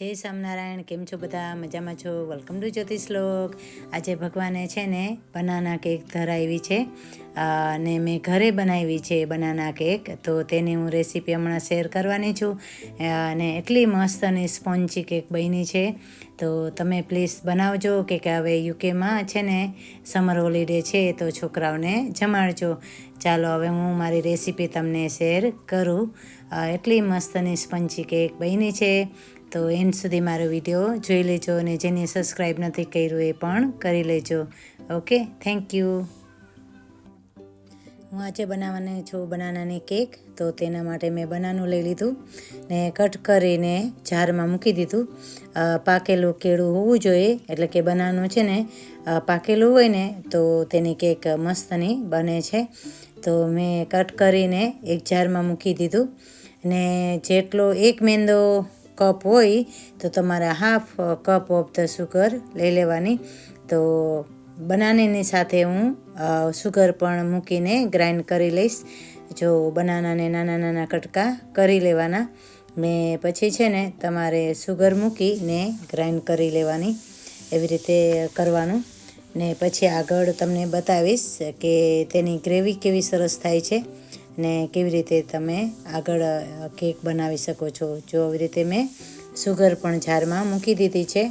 જય સ્વામિનારાયણ, કેમ છો બધા? મજામાં છો? વેલકમ ટુ જ્યોતિષ લોક આજે ભગવાને છે ને બનાના કેક ધરાવી છે. અને મેં ઘરે બનાવી છે બનાના કેક. તો તેની હું રેસીપી હમણાં શેર કરવાની છું. અને એટલી મસ્ત અને સ્પોન્જી કેક બની છે. તો તમે પ્લીઝ બનાવજો, કે હવે યુકેમાં છે ને સમર હોલિડે છે, તો છોકરાઓને જમાડજો. ચાલો, હવે હું મારી રેસીપી તમને શેર કરું. એટલી મસ્ત અને સ્પંચી કેક બની છે. તો એન્ડ સુધી મારો વીડિયો જોઈ લેજો અને જેને સબસ્ક્રાઈબ નથી કર્યું એ પણ કરી લેજો. ઓકે થેન્ક યુ હું આજે બનાવવાની છું બનાનાની કેક, તો તેના માટે મેં બનાનું લઈ લીધું ને કટ કરીને જારમાં મૂકી દીધું. પાકેલું કેળું હોવું જોઈએ, એટલે કે બનાનું છે ને પાકેલું હોય ને, તો તેની કેક મસ્તની બને છે. તો મેં કટ કરીને એક જારમાં મૂકી દીધું ને જેટલો એક મેંદો કપ હોય તો તમારે half cup of the sugar લઈ લેવાની. તો બનાનાની સાથે હું સુગર પણ મૂકીને ગ્રાઇન્ડ કરી લઈશ. જો બનાનાને નાના નાના કટકા કરી લેવાના, મેં પછી છે ને તમારે સુગર મૂકીને ગ્રાઇન્ડ કરી લેવાની, એવી રીતે કરવાનું. ને પછી આગળ તમને બતાવીશ કે તેની ગ્રેવી કેવી સરસ થાય છે. ને કેવી રીતે તમે આગળ કેક બનાવી શકો છો? જો આવી રીતે મેં સુગર પણ જારમાં મૂકી દીધી છે.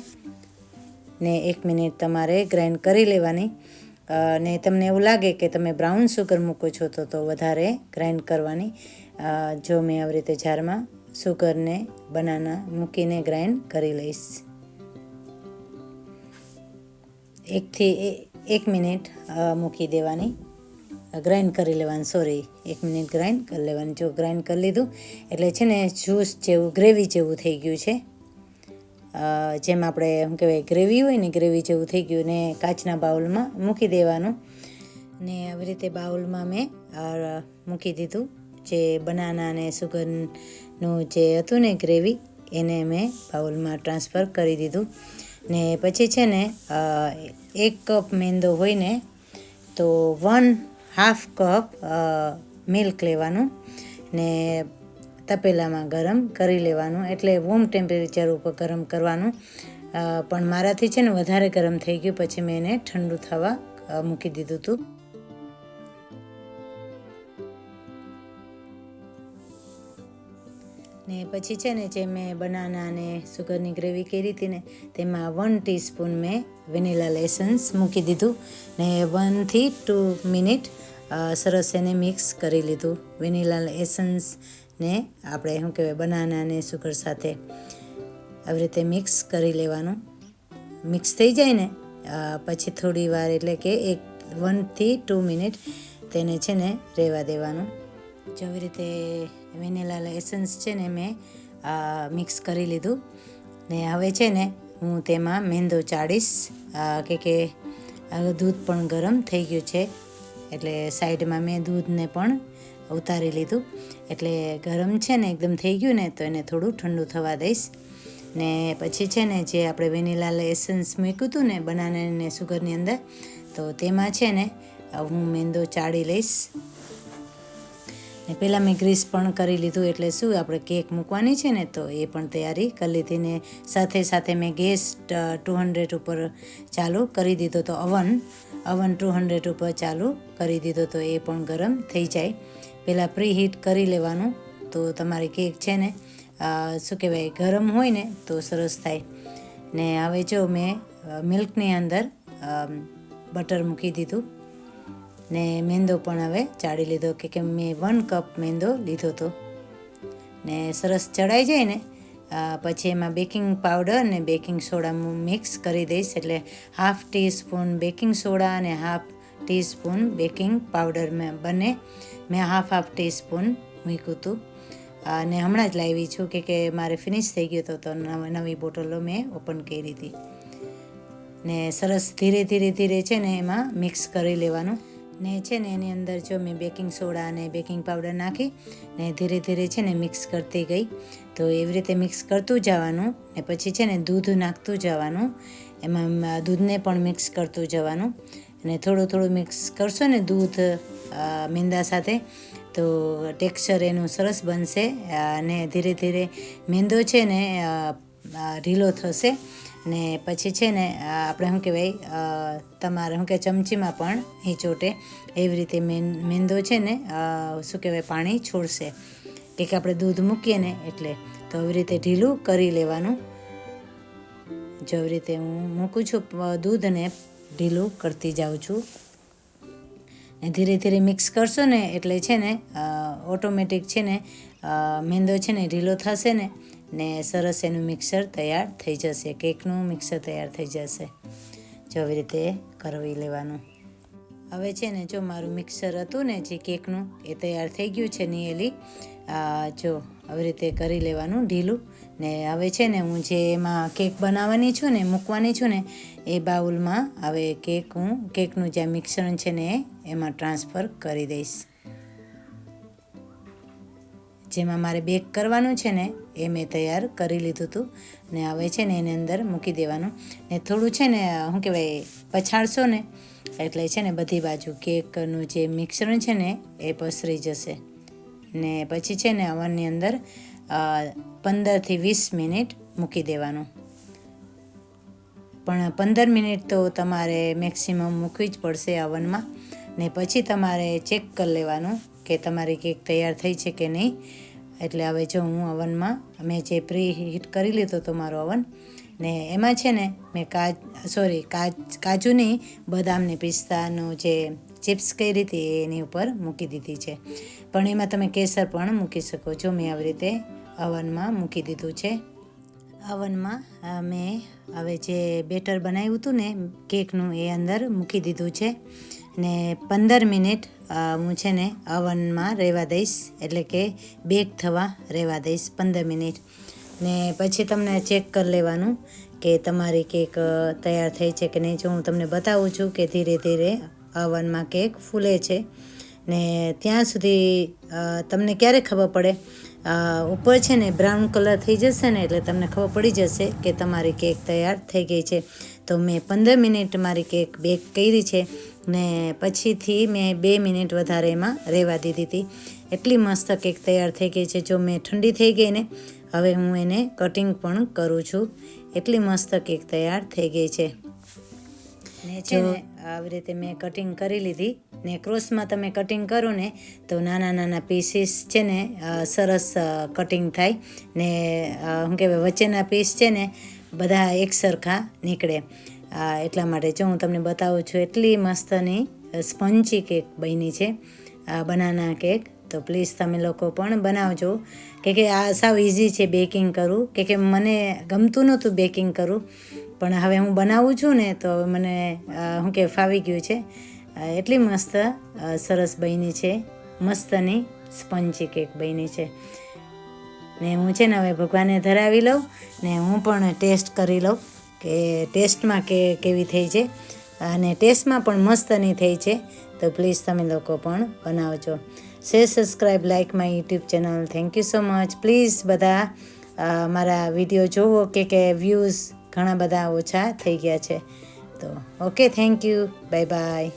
ને એક મિનિટ તમારે ગ્રાઇન્ડ કરી લેવાની. ને તમને એવું લાગે કે તમે બ્રાઉન સુગર મૂકો છો તો તો વધારે ગ્રાઇન્ડ કરવાની. જો મેં આવી રીતે જારમાં સુગરને બનાના મૂકીને ગ્રાઇન્ડ કરી લઈશ. એકથી એક મિનિટ મૂકી દેવાની. ગ્રાઇન્ડ કરી લેવાનું સોરી એક મિનિટ ગ્રાઇન્ડ કરી લેવાનું. જો ગ્રાઇન્ડ કરી લીધું, એટલે છે ને જ્યુસ જેવું ગ્રેવી જેવું થઈ ગયું છે. જેમ આપણે, શું કહેવાય ગ્રેવી હોય ને ગ્રેવી જેવું થઈ ગયું ને કાચના બાઉલમાં મૂકી દેવાનું. ને આવી રીતે બાઉલમાં મેં મૂકી દીધું. જે બનાના અને સુગરનું જે હતું ને ગ્રેવી એને મેં બાઉલમાં ટ્રાન્સફર કરી દીધું. ને પછી છે ને એક કપ મેંદો હોય ને, તો વન હાફ કપ મિલ્ક લેવાનું ને તપેલામાં ગરમ કરી લેવાનું. એટલે વોમ ટેમ્પરેચર ઉપર ગરમ કરવાનું. પણ મારાથી છે ને વધારે ગરમ થઈ ગયું. પછી મેં એને ઠંડુ થવા મૂકી દીધું હતું ને પછી છે ને જે મેં બનાના અને સુગરની ગ્રેવી કરી હતી ને, તેમાં વન ટીસ્પૂન મેં વેનીલા લેસન્સ મૂકી દીધું ને વનથી ટુ મિનિટ સરસ એને મિક્સ કરી લીધું. વેનીલા એસન્સ ને આપણે શું કહેવાય, બનાના અને સુગર સાથે આવી રીતે મિક્સ કરી લેવાનું. મિક્સ થઈ જાય ને પછી થોડી વાર એટલે કે એક વનથી ટુ મિનિટ તેને છે ને રહેવા દેવાનું. જો રીતે વેનીલા એસન્સ છે ને મેં મિક્સ કરી લીધું. ને હવે છે ને હું તેમાં મેંદો ચાળીશ કે કે દૂધ પણ ગરમ થઈ ગયું છે. એટલે સાઈડમાં મેં દૂધને પણ ઉતારી લીધું. એટલે ગરમ છે ને એકદમ થઈ ગયું ને, તો એને થોડું ઠંડુ થવા દઈશ. ને પછી છે ને જે આપણે વેનીલા એસન્સ મૂક્યું હતું ને, બનાના ને સુગરની અંદર, તો તેમાં છે ને હું મેંદો ચાળી લઈશ. ને પહેલાં મેં ગ્રીસ પણ કરી લીધું એટલે શું, આપણે કેક મૂકવાની છે ને, તો એ પણ તૈયારી કરી લીધી ને સાથે સાથે મેં ગેસ ટુ હંડ્રેડ ઉપર ચાલુ કરી દીધો તો અવન અવન ટુ હંડ્રેડ ઉપર ચાલુ કરી દીધો તો એ પણ ગરમ થઈ જાય. પહેલાં પ્રી હીટ કરી લેવાનું, તો તમારી કેક છે ને શું કહેવાય, ગરમ હોય ને, તો સરસ થાય. ને હવે જો મેં મિલ્કની અંદર બટર મૂકી દીધું. ને મેંદો પણ હવે ચાળી લીધો કે કે મેં વન કપ મેંદો લીધો હતો ને સરસ ચડાઈ જાય ને. પછી એમાં બેકિંગ પાવડર ને બેકિંગ સોડા હું મિક્સ કરી દઈશ એટલે half teaspoon baking soda અને half teaspoon baking powder મેં બંને. મેં હાફ હાફ ટી સ્પૂન મૂક્યું હતું અને હમણાં જ લાવી છું કે કે મારે ફિનિશ થઈ ગયો તો નવી બોટલો મેં ઓપન કરી હતી. ને સરસ ધીરે ધીરે ધીરે છે ને એમાં મિક્સ કરી લેવાનું. ને છે ને એની અંદર જો મેં બેકિંગ સોડા અને બેકિંગ પાવડર નાખી ને ધીરે ધીરે છે ને મિક્સ કરતી ગઈ. તો એવી રીતે મિક્સ કરતું જવાનું ને પછી છે ને દૂધ નાખતું જવાનું. એમાં દૂધને પણ મિક્સ કરતું જવાનું. અને થોડું થોડું મિક્સ કરશો ને દૂધ મેંદા સાથે, તો ટેક્સચર એનું સરસ બનશે. અને ધીરે ધીરે મેંદો છે ને ઢીલો થશે. ને પછી છે ને આપણે શું કહેવાય તમારે શું કે ચમચીમાં પણ હીંચોટે એવી રીતે મેં, મેંદો છે ને શું કહેવાય, પાણી છોડશે. કે આપણે દૂધ મૂકીએ ને એટલે. તો આવી રીતે ઢીલું કરી લેવાનું. જો આવી રીતે હું મૂકું છું દૂધને ઢીલું કરતી જાઉં છું. ને ધીરે ધીરે મિક્સ કરશો ને એટલે છે ને ઓટોમેટિક છે ને મેંદો છે ને ઢીલો થશે ને. ને સરસ એનું મિક્સર તૈયાર થઈ જશે. કેકનું મિક્સર તૈયાર થઈ જશે. જો આવી રીતે કરવી લેવાનું. હવે છે ને જો મારું મિક્સર હતું ને જે કેકનું, એ તૈયાર થઈ ગયું છે નિયલી જો આવી રીતે કરી લેવાનું ઢીલું. ને હવે છે ને હું જે એમાં કેક બનાવવાની છું ને, મૂકવાની છું ને, એ બાઉલમાં હવે કેક હું, કેકનું જે મિક્સર છે ને, એમાં ટ્રાન્સફર કરી દઈશ. જેમાં મારે બેક કરવાનું છે ને, એ મેં તૈયાર કરી લીધું હતું ને હવે છે ને એની અંદર મૂકી દેવાનું. ને થોડું છે ને, શું કહેવાય, પછાડશો ને, એટલે છે ને બધી બાજુ કેકનું જે મિક્સરણ છે ને, એ પસરી જશે. ને પછી છે ને અવનની અંદર પંદરથી વીસ મિનિટ મૂકી દેવાનું. પણ પંદર મિનિટ તો તમારે મેક્સિમમ મૂકવી જ પડશે અવનમાં. ને પછી તમારે ચેક કરી લેવાનું. કે તમારી કેક તૈયાર થઈ છે કે નહીં? એટલે હવે જો હું અવનમાં, મેં જે પ્રી હીટ કરી લીધો તો મારો અવન, ને એમાં છે ને, મેં કાજ, સોરી, કાજ, કાજુની બદામ પિસ્તાનું જે ચિપ્સ કરી હતી એની ઉપર મૂકી દીધી છે. પણ એમાં તમે કેસર પણ મૂકી શકો છો. મેં આવી રીતે અવનમાં મૂકી દીધું છે. અવનમાં મેં હવે જે બેટર બનાવ્યું હતું ને, કેકનું એ અંદર મૂકી દીધું છે. ને પંદર મિનિટ હું છે ને અવનમાં રહેવા દઈશ, એટલે કે બેક થવા રહેવા દઈશ પંદર મિનિટ. ને પછી તમને ચેક કરી લેવાનું કે તમારી કેક તૈયાર થઈ છે કે નહીં. જો હું તમને બતાવું છું કે ધીરે ધીરે અવનમાં કેક ફૂલે છે. ને ત્યાં સુધી તમને ક્યારે ખબર પડે? ઉપર છે ને બ્રાઉન કલર થઈ જશે ને, એટલે તમને ખબર પડી જશે કે તમારી કેક તૈયાર થઈ ગઈ છે. તો મેં પંદર મિનિટ મારી કેક બેક કરી છે. ને પછીથી મેં બે મિનિટ વધારે એમાં રહેવા દીધી હતી. એટલી મસ્ત કેક તૈયાર થઈ ગઈ છે. જો મેં ઠંડી થઈ ગઈ ને હવે હું એને કટિંગ પણ કરું છું. એટલી મસ્ત કેક તૈયાર થઈ ગઈ છે. ને છે ને આવી રીતે મેં કટિંગ કરી લીધી ને ક્રોસમાં તમે કટિંગ કરો ને તો નાના નાના પીસીસ છે ને સરસ કટિંગ થાય ને શું કહેવાય વચ્ચેના પીસ છે ને બધા એક સરખા નીકળે. અ, એટલા માટે જો હું તમને બતાવું છું એટલી મસ્તની સ્પંચી કેક બની છે આ બનાના કેક. તો પ્લીઝ તમે લોકો પણ બનાવજો. કે કે આ સાવ ઇઝી છે બેકિંગ કરવું. કે કે મને ગમતું નહોતું બેકિંગ કરવું. પણ હવે હું બનાવું છું ને તો હવે મને હું કે ફાવી ગયું છે. એટલી મસ્ત સરસ બની છે મસ્તની સ્પંચી કેક બની છે. ને હું છે ને હવે ભગવાનને ધરાવી લઉં ને હું પણ ટેસ્ટ કરી લઉં. કે ટેસ્ટમાં કે કેવી થઈ છે? અને ટેસ્ટમાં પણ મસ્તની થઈ છે. તો પ્લીઝ તમે લોકો પણ બનાવજો. Share subscribe like my YouTube channel thank you so much please બધા મારા વીડિયો જોવો કે કે વ્યૂઝ ઘણા બધા ઓછા થઈ ગયા છે. તો okay thank you bye bye